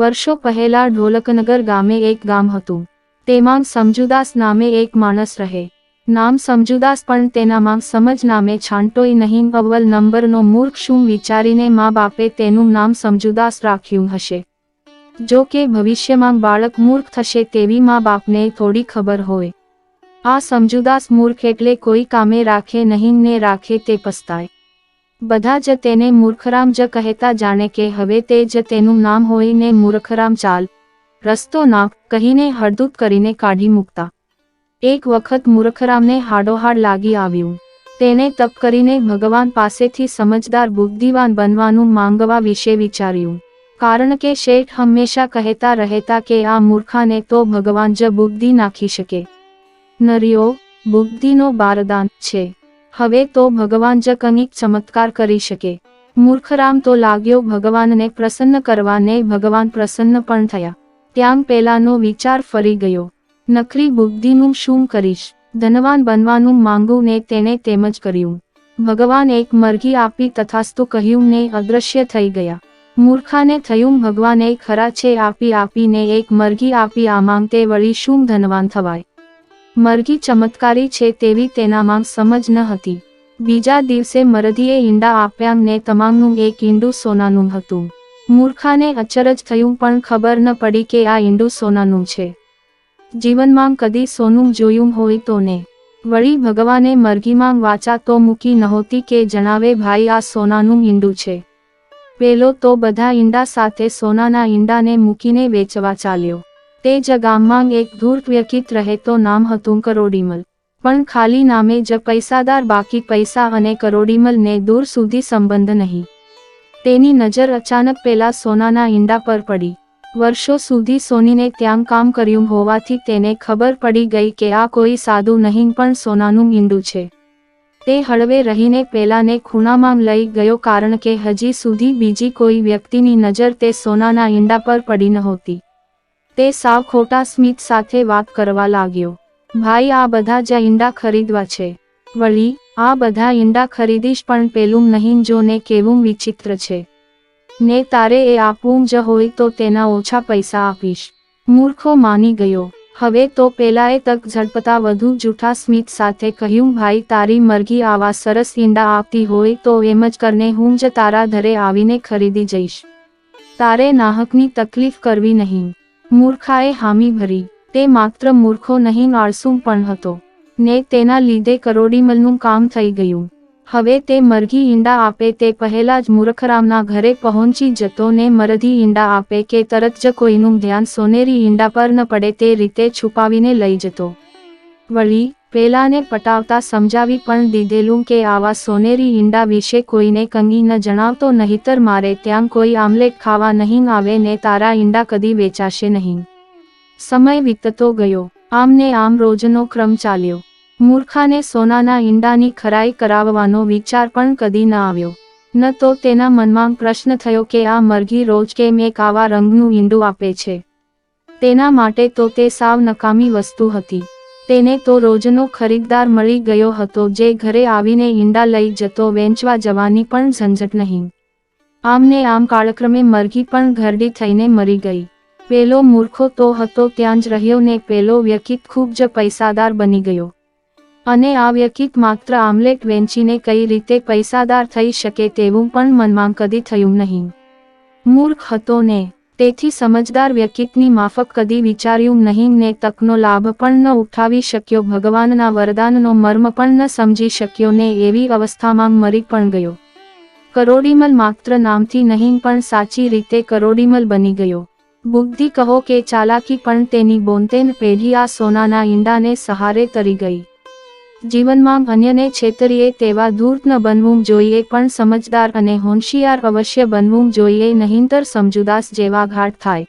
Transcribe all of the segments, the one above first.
વર્ષો પહેલા ઢોલકનગર ગામે એક ગામ હતું. તેમાં સમજુદાસ નામે એક માણસ રહે. નામ સમજુદાસ પણ તેનામાં સમજ નામે છાંટોય નહીં, અવ્વલ નંબરનો મૂર્ખ શું વિચારીને મા બાપે તેનું નામ સમજુદાસ રાખ્યું હશે? જો કે ભવિષ્યમાં બાળક મૂર્ખ થશે તેવી મા બાપને થોડી ખબર હોય. આ સમજુદાસ મૂર્ખ એટલે કોઈ કામે રાખે નહીં ને રાખે તે પસ્તાય. બધા જ તેને મૂર્ખરામ જ કહેતા જાણે કે હવે તે જ તેનું નામ હોય ને મૂર્ખરામ ચાલ. રસ્તો નાખ કહીને હળદૂત કરીને કાઢી મૂકતા. એક વખત મૂર્ખરામને હાડોહાડ લાગી આવ્યું. તેને તપ કરીને ભગવાન પાસેથી સમજદાર બુદ્ધિવાન બનવાનું માંગવા વિશે વિચાર્યું. કારણ કે શેઠ હંમેશા કહેતા રહેતા કે આ મૂર્ખાને તો ભગવાન જ બુદ્ધિ નાખી શકે. નરિયો બુદ્ધિનો બારદાન છે. હવે તો ભગવાન જ કંઈક ચમત્કાર કરી શકે. મૂર્ખરામ તો લાગ્યો ભગવાનને પ્રસન્ન કરવાને ભગવાન પ્રસન્ન પણ થયા. ત્યાં પેલાનો વિચાર ફરી ગયો. નખરી બુદ્ધિનું શું કરીશ? ધનવાન બનવાનું માંગું ને તેણે તેમ જ કર્યું. ભગવાન એક મરઘી આપી તથાસ્તુ કહ્યું ને અદૃશ્ય થઈ ગયા. મૂર્ખાને થયું ભગવાને ખરા છે આપી આપીને એક મરઘી આપી આ માંગતે વળી શું ધનવાન થવાય? મરઘી ચમત્કારી છે તેવી તેનામાં સમજ ન હતી. બીજા દિવસે મરધીએ ઈંડા આપ્યા ને તમામનું એક ઈંડું સોનાનું હતું. મૂર્ખાને અચરજ થયું પણ ખબર ન પડી કે આ ઈંડું સોનાનું છે. જીવનમાં કદી સોનું જોયું હોય તો ને. વળી ભગવાને મરઘીમાં વાચા તો મૂકી નહોતી કે જણાવે ભાઈ આ સોનાનું ઈંડું છે. પેલો તો બધા ઈંડા સાથે સોનાના ઈંડાને મૂકીને વેચવા ચાલ્યો. તે જ એક ધૂર્ત વ્યક્તિત રહેતો નામ હતું કરોડીમલ. પણ ખાલી નામે જ પૈસાદાર, બાકી પૈસા અને કરોડીમલને દૂર સુધી સંબંધ નહીં. તેની નજર અચાનક પેલા સોનાના ઈંડા પર પડી. વર્ષો સુધી સોનીને ત્યાં કામ કર્યું હોવાથી તેને ખબર પડી ગઈ કે આ કોઈ સાદું નહીં, પણ સોનાનું ઈંડું છે. તે હળવે રહીને પેલાને ખૂણામાં લઈ ગયો કારણ કે હજી સુધી બીજી કોઈ વ્યક્તિની નજર તે સોનાના ઈંડા પર પડી નહોતી. તે સાવ ખોટા સ્મિત સાથે વાત કરવા લાગ્યો. ભાઈ, આ બધા જ ઈંડા ખરીદવા છે. વળી, આ બધા ઈંડા ખરીદીશ પણ પેલું નહીં જો ને કેવું વિચિત્ર છે. ને તારે એ આપવું જ હોય તો તેના ઓછા પૈસા આપીશ. મૂર્ખો માની ગયો. હવે તો પેલાએ તક ઝડપતા વધુ જૂઠા સ્મિત સાથે કહ્યું, ભાઈ, તારી મરઘી આવા સરસ ઈંડા આપતી હોય તો એમ જ કરને હું જ તારા ઘરે આવીને ખરીદી જઈશ. તારે નાહકની તકલીફ કરવી નહીં. મૂર્ખાએ હામી ભરી. તે માત્ર મૂર્ખો નહીં આળસું પણ હતો. ને તેના લીધે કરોડીમલનું કામ થઈ ગયું. હવે તે મરઘી ઈંડા આપે તે પહેલા જ મૂર્ખરામના ઘરે પહોંચી જતો ને મરધી ઈંડા આપે કે તરત જ કોઈનું ધ્યાન સોનેરી ઈંડા પર ન પડે તે રીતે છુપાવીને લઈ જતો. વળી પેલાને પટાવતા સમજાવી પણ દીધેલું કે આવા સોનેરી ઈંડા વિશે કોઈને કંગી ન જણાવતો નહીતર મારે ત્યાં કોઈ આમલેટ ખાવા નહીં આવે ને તારા ઈંડા કદી વેચાશે નહીં. સમય વીતતો ગયો. આમને આમ રોજનો ક્રમ ચાલ્યો. મૂર્ખાને સોનાના ઈંડાની ખરાઈ કરાવવાનો વિચાર પણ કદી ન આવ્યો. ન તો તેના મનમાં પ્રશ્ન થયો કે આ મરઘી રોજ કેમ એક આવા રંગનું ઈંડું આપે છે? તેના માટે તો તે સાવ નકામી વસ્તુ હતી. તેને તો રોજનો ખરીદદાર મળી ગયો હતો જે ઘરે આવીને ઈંડા લઈ જતો વેચવા જવાની પણ ઝંઝટ નહીં. આમને આમ કાળક્રમે મરઘી પણ ઘરડી થઈને મરી ગઈ. પેલો મૂર્ખો તો હતો ત્યાં જ રહ્યો ને પેલો વ્યક્તિ ખૂબ જ પૈસાદાર બની ગયો. અને આ વ્યક્તિત માત્ર આમલેટ વેચીને કઈ રીતે પૈસાદાર થઈ શકે તેવું પણ મનમાં કદી થયું નહીં. મૂર્ખ હતો ને. તેથી સમજદાર વ્યક્તિની માફક કદી વિચાર્યું નહીં ને તકનો લાભ પણ ન ઉઠાવી શક્યો, ભગવાનના વરદાનનો મર્મ પણ ન સમજી શક્યો ને એવી અવસ્થામાં મરી પણ ગયો. કરોડીમલ માત્ર નામથી નહીં પણ સાચી રીતે કરોડીમલ બની ગયો. બુદ્ધિ કહો કે ચાલાકી પણ તેની બોનતેન પેઢી આ સોનાના ઈંડાને સહારે તરી ગઈ. જીવનમાં અન્યને છેતરીએ તેવા ધૂર્ત ન બનવું જોઈએ પણ સમજદાર અને હોંશિયાર અવશ્ય બનવું જોઈએ નહીંતર સમજુદાસ જેવા ઘાટ થાય.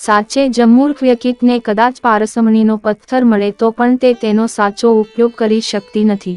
સાચે જમૂર્ખ વ્યકિતને કદાચ પારસમણીનો પથ્થર મળે તો પણ તે તેનો સાચો ઉપયોગ કરી શકતી નથી.